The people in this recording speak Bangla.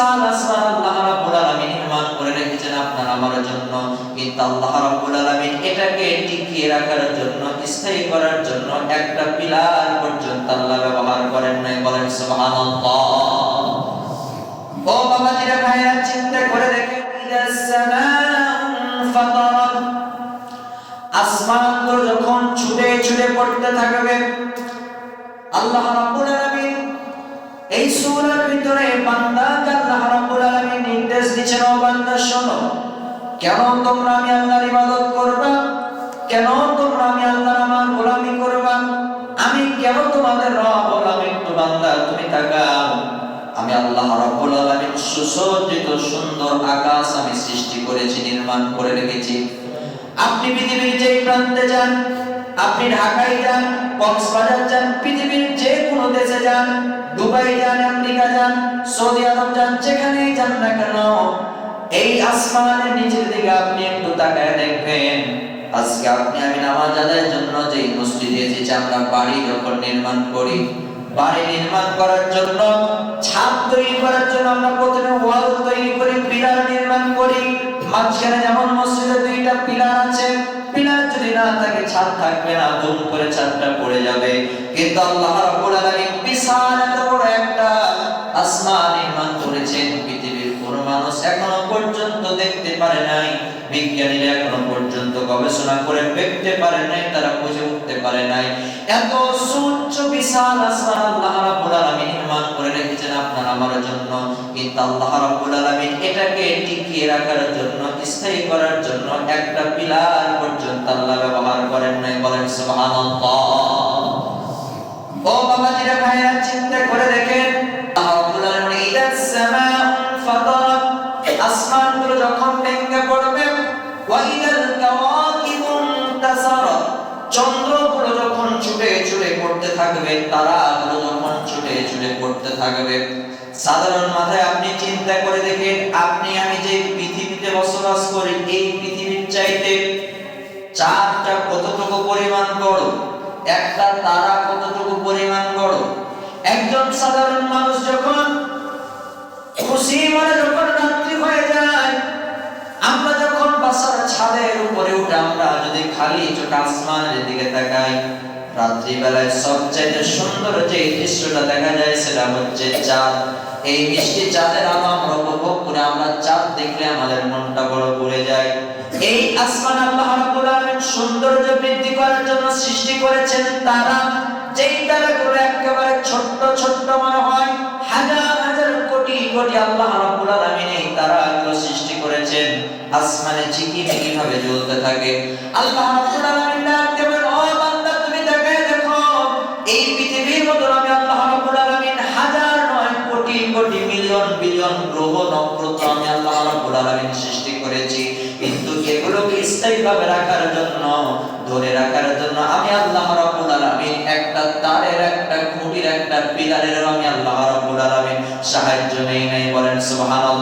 বিশাল আসমান আল্লাহ রাব্বুল আলামিন নির্মাণ করে রেখেছেন আপনার আমার জন্য। কিন্তু আল্লাহ রাব্বুল আলামিন এটাকে টিকিয়ে রাখার জন্য, স্থায়ী করার জন্য একটা পিলার পর্যন্ত আল্লাহ ব্যবহার করেন নাই। বলেন সুবহানাল্লাহ। ও বাবাজিরা ভাইরা চিন্তা করে দেখেন ইদাস সামাউ ফাতারাত। আসমানগুলো যখন ছুটে ছুটে পড়তে থাকবে, আল্লাহ রাব্বুল সূরার ভিতরে বান্দাকে আল্লাহ রাব্বুল আলামিন নির্দেশ দিচ্ছেন ও বান্দা, শোনো, কেন তোমরা আমি আল্লাহর ইবাদত করবা? কেন তোমরা আমি আল্লাহর আমার গোলামি করবা? আমি কেন তোমাদের রব হলাম একটু বান্দা, তুমি তাকাও। আমি আল্লাহ রাব্বুল আলামিন সুসজ্জিত সুন্দর আকাশ আমি সৃষ্টি করেছি, নির্মাণ করে রেখেছি। আপনি পৃথিবীর যে প্রান্তে যান, আপনি ঢাকায় যান, কক্সবাজার যান যান, দুবাই যান, আমেরিকা যান, সৌদি আরব যান, যেখানেই যান না কেন, এই আসমানের নিচের দিকে আপনি একটু তাকায় দেখবেন। আজকে আপনি, আমি নামাজ আদায়ের জন্য যে মসজিদে এসেছি, আমরা বাড়ি যখন নির্মাণ করি, বাড়ি নির্মাণ করার জন্য, ছাদ তৈরি করার জন্য আমরা প্রথমে ওয়াল তৈরি করি, পিলার নির্মাণ করি। মাঝখানে যেমন মসজিদে দুইটা পিলার আছে না ছাদ থাকবে না দুম করে ছাদটা পড়ে যাবে। কিন্তু আল্লাহ রাব্বুল আলামিন বিশাল এত বড় একটা আসমান নির্মাণ করেছেন। পৃথিবীর কোন মানুষ এখনও পর্যন্ত দেখতে পারে নাই, বিজ্ঞানীরা এখনও পর্যন্ত গবেষণা করে দেখতে পারে নাই, তারা বুঝে উঠতে পারে নাই। এত সুচ্চ বিশাল আসমান, আল্লাহ আমার জন্য। কিন্তু আল্লাহ রাব্বুল আলামিন এটাকে টিকিয়ে রাখার জন্য, স্থায়ী করার জন্য একটা পিলার পর্যন্ত আল্লাহ ব্যবহার করেন নাই। বলেন সুবহানাল্লাহ। ও বাবাজিরা ভাইরা চিন্তা করে দেখেন। আল্লাহ রাব্বুল আলামিন ইদাস সামাউ ফাতারাত আসমানগুলো যখন ভেঙে পড়বে ওয়া ইদাল কাওয়াকিবু চন্দ্রগুলো যখন ছুটে ছুটে পড়তে থাকবে, তারাগুলো যখন ছুটে ছুটে পড়তে থাকবে সাধারণ মাথায় আপনি চিন্তা করে দেখেন, আপনি আমি যে পৃথিবীতে বসবাস করি, এই পৃথিবীর চাইতে চাঁদটা কতটুকু পরিমাণ বড়? একটা তারা কতটুকু পরিমাণ বড়? একজন সাধারণ মানুষ যখন খুশি মনে যখন রাত্রি হয়ে যায়, আমরা যখন বাসার ছাদের উপরে উঠে, আমরা যদি খালি চোখ আসমানের দিকে তাকাই রাত্রি বেলায় সবচেয়ে সুন্দর যে দৃশ্যটা দেখা যায় সেটা হচ্ছে চাঁদ। এই মিষ্টি চাঁদের আলো আমরা উপভোগ করে আমরা চাঁদ দেখলে আমাদের মনটা বড় পড়ে যায়। এই আসমান আল্লাহ রাব্বুল আলামিন সৌন্দর্য বৃদ্ধি করার জন্য সৃষ্টি করেছেন তারা। যেই তারাগুলো একেবারে ছোট্ট ছোট্ট মনে হয়, হাজার হাজার কোটি কোটি আল্লাহ রাব্বুল আলামিন এই তারাগুলো সৃষ্টি করেছেন। আসমানে ঝিকিমিকি ভাবে জ্বলতে থাকে। আল্লাহ রাব্বুল আলামিন বিলিয়ন গ্রহ নক্ষত্র আমি আল্লাহ রাব্বুল আলামিন সৃষ্টি করেছি। কিন্তু এগুলোকে স্থায়ীভাবে রাখার জন্য, ধরে রাখার জন্য আমি আল্লাহ রাব্বুল আলামিন একটা তারের, একটা খুঁটির, একটা পিলারের আমি আল্লাহ রাব্বুল আলামিন সাহায্য নেই নাই বলেন সুবহানাল্লাহ।